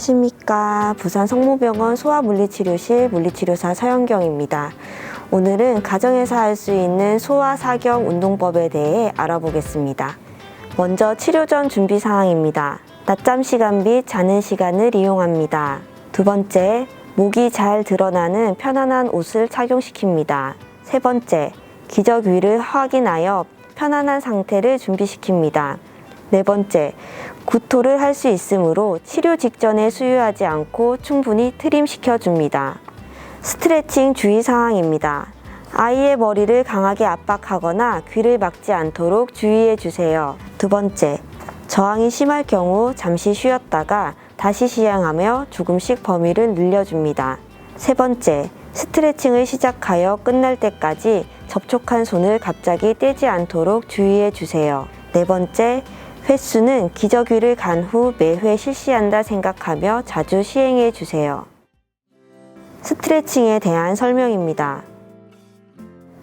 안녕하십니까. 부산 성모병원 소아물리치료실 물리치료사 서영경입니다. 오늘은 가정에서 할 수 있는 소아 사경 운동법에 대해 알아보겠습니다. 먼저 치료 전 준비 사항입니다. 낮잠 시간 및 자는 시간을 이용합니다. 두 번째, 목이 잘 드러나는 편안한 옷을 착용시킵니다. 세 번째, 기저 위를 확인하여 편안한 상태를 준비시킵니다. 네 번째, 구토를 할 수 있으므로 치료 직전에 수유하지 않고 충분히 트림시켜 줍니다. 스트레칭 주의 사항입니다. 아이의 머리를 강하게 압박하거나 귀를 막지 않도록 주의해 주세요. 두 번째, 저항이 심할 경우 잠시 쉬었다가 다시 시행하며 조금씩 범위를 늘려줍니다. 세 번째, 스트레칭을 시작하여 끝날 때까지 접촉한 손을 갑자기 떼지 않도록 주의해 주세요. 네 번째, 횟수는 기저귀를 간 후 매회 실시한다 생각하며 자주 시행해 주세요. 스트레칭에 대한 설명입니다.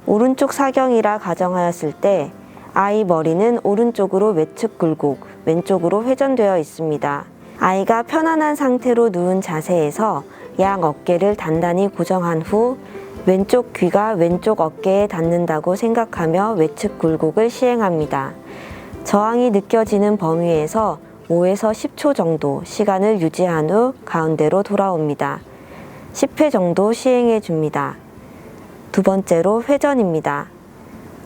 오른쪽 사경이라 가정하였을 때 아이 머리는 오른쪽으로 외측 굴곡, 왼쪽으로 회전되어 있습니다. 아이가 편안한 상태로 누운 자세에서 양 어깨를 단단히 고정한 후 왼쪽 귀가 왼쪽 어깨에 닿는다고 생각하며 외측 굴곡을 시행합니다. 저항이 느껴지는 범위에서 5에서 10초 정도 시간을 유지한 후 가운데로 돌아옵니다. 10회 정도 시행해 줍니다. 두 번째로 회전입니다.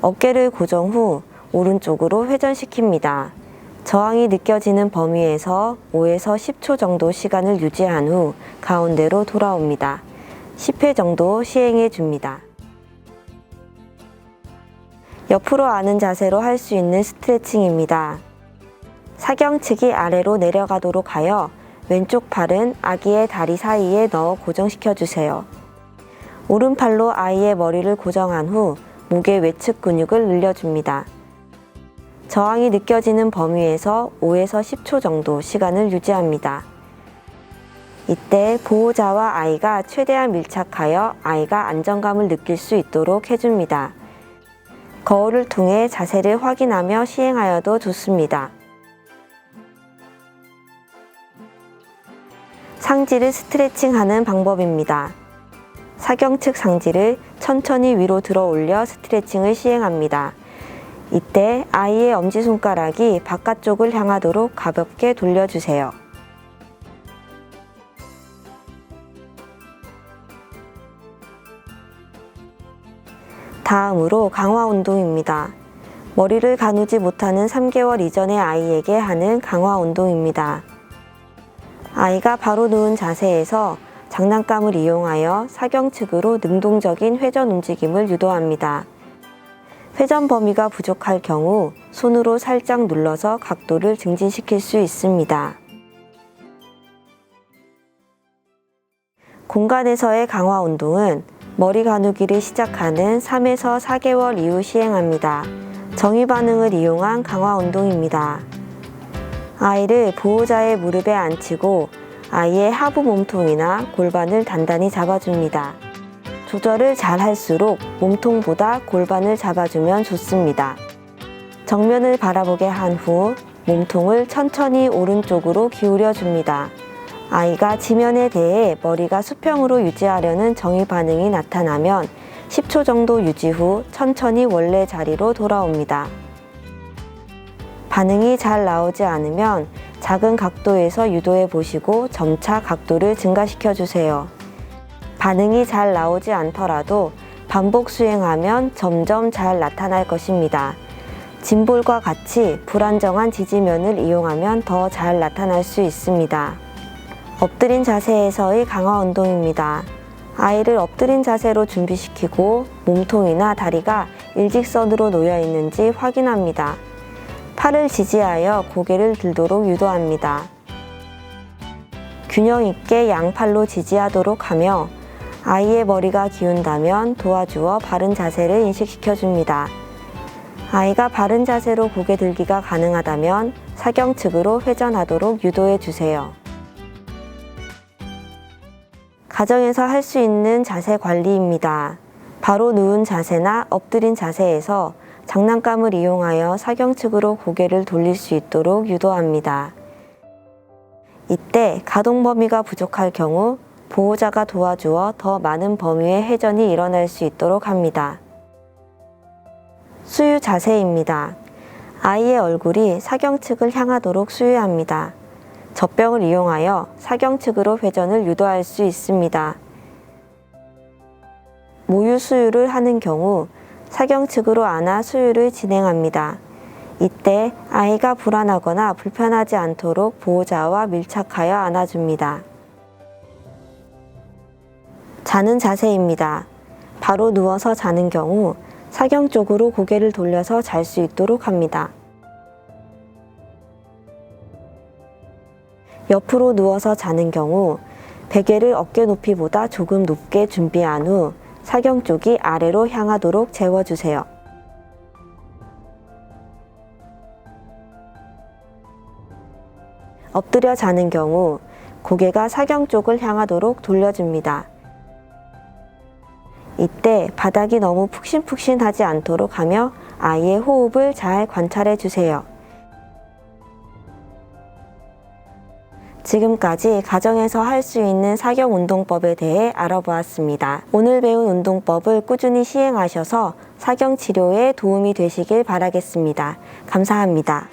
어깨를 고정 후 오른쪽으로 회전시킵니다. 저항이 느껴지는 범위에서 5에서 10초 정도 시간을 유지한 후 가운데로 돌아옵니다. 10회 정도 시행해 줍니다. 옆으로 아는 자세로 할 수 있는 스트레칭입니다. 사경측이 아래로 내려가도록 하여 왼쪽 팔은 아기의 다리 사이에 넣어 고정시켜 주세요. 오른팔로 아이의 머리를 고정한 후 목의 외측 근육을 늘려줍니다. 저항이 느껴지는 범위에서 5에서 10초 정도 시간을 유지합니다. 이때 보호자와 아이가 최대한 밀착하여 아이가 안정감을 느낄 수 있도록 해줍니다. 거울을 통해 자세를 확인하며 시행하여도 좋습니다. 상지를 스트레칭하는 방법입니다. 사경측 상지를 천천히 위로 들어 올려 스트레칭을 시행합니다. 이때 아이의 엄지손가락이 바깥쪽을 향하도록 가볍게 돌려주세요. 다음으로 강화 운동입니다. 머리를 가누지 못하는 3개월 이전의 아이에게 하는 강화 운동입니다. 아이가 바로 누운 자세에서 장난감을 이용하여 사경 측으로 능동적인 회전 움직임을 유도합니다. 회전 범위가 부족할 경우 손으로 살짝 눌러서 각도를 증진시킬 수 있습니다. 공간에서의 강화 운동은 머리 가누기를 시작하는 3에서 4개월 이후 시행합니다. 정위 반응을 이용한 강화 운동입니다. 아이를 보호자의 무릎에 앉히고 아이의 하부 몸통이나 골반을 단단히 잡아줍니다. 조절을 잘 할수록 몸통보다 골반을 잡아주면 좋습니다. 정면을 바라보게 한 후 몸통을 천천히 오른쪽으로 기울여 줍니다. 아이가 지면에 대해 머리가 수평으로 유지하려는 정의 반응이 나타나면 10초 정도 유지 후 천천히 원래 자리로 돌아옵니다. 반응이 잘 나오지 않으면 작은 각도에서 유도해 보시고 점차 각도를 증가시켜 주세요. 반응이 잘 나오지 않더라도 반복 수행하면 점점 잘 나타날 것입니다. 짐볼과 같이 불안정한 지지면을 이용하면 더 잘 나타날 수 있습니다. 엎드린 자세에서의 강화 운동입니다. 아이를 엎드린 자세로 준비시키고 몸통이나 다리가 일직선으로 놓여 있는지 확인합니다. 팔을 지지하여 고개를 들도록 유도합니다. 균형 있게 양팔로 지지하도록 하며 아이의 머리가 기운다면 도와주어 바른 자세를 인식시켜 줍니다. 아이가 바른 자세로 고개 들기가 가능하다면 사경 측으로 회전하도록 유도해 주세요. 가정에서 할 수 있는 자세 관리입니다. 바로 누운 자세나 엎드린 자세에서 장난감을 이용하여 사경 측으로 고개를 돌릴 수 있도록 유도합니다. 이때 가동 범위가 부족할 경우 보호자가 도와주어 더 많은 범위의 회전이 일어날 수 있도록 합니다. 수유 자세입니다. 아이의 얼굴이 사경 측을 향하도록 수유합니다. 젖병을 이용하여 사경 측으로 회전을 유도할 수 있습니다. 모유 수유를 하는 경우 사경 측으로 안아 수유를 진행합니다. 이때 아이가 불안하거나 불편하지 않도록 보호자와 밀착하여 안아줍니다. 자는 자세입니다. 바로 누워서 자는 경우 사경 쪽으로 고개를 돌려서 잘 수 있도록 합니다. 옆으로 누워서 자는 경우 베개를 어깨 높이보다 조금 높게 준비한 후 사경 쪽이 아래로 향하도록 재워주세요. 엎드려 자는 경우 고개가 사경 쪽을 향하도록 돌려줍니다. 이때 바닥이 너무 푹신푹신하지 않도록 하며 아이의 호흡을 잘 관찰해 주세요. 지금까지 가정에서 할 수 있는 사경 운동법에 대해 알아보았습니다. 오늘 배운 운동법을 꾸준히 시행하셔서 사경 치료에 도움이 되시길 바라겠습니다. 감사합니다.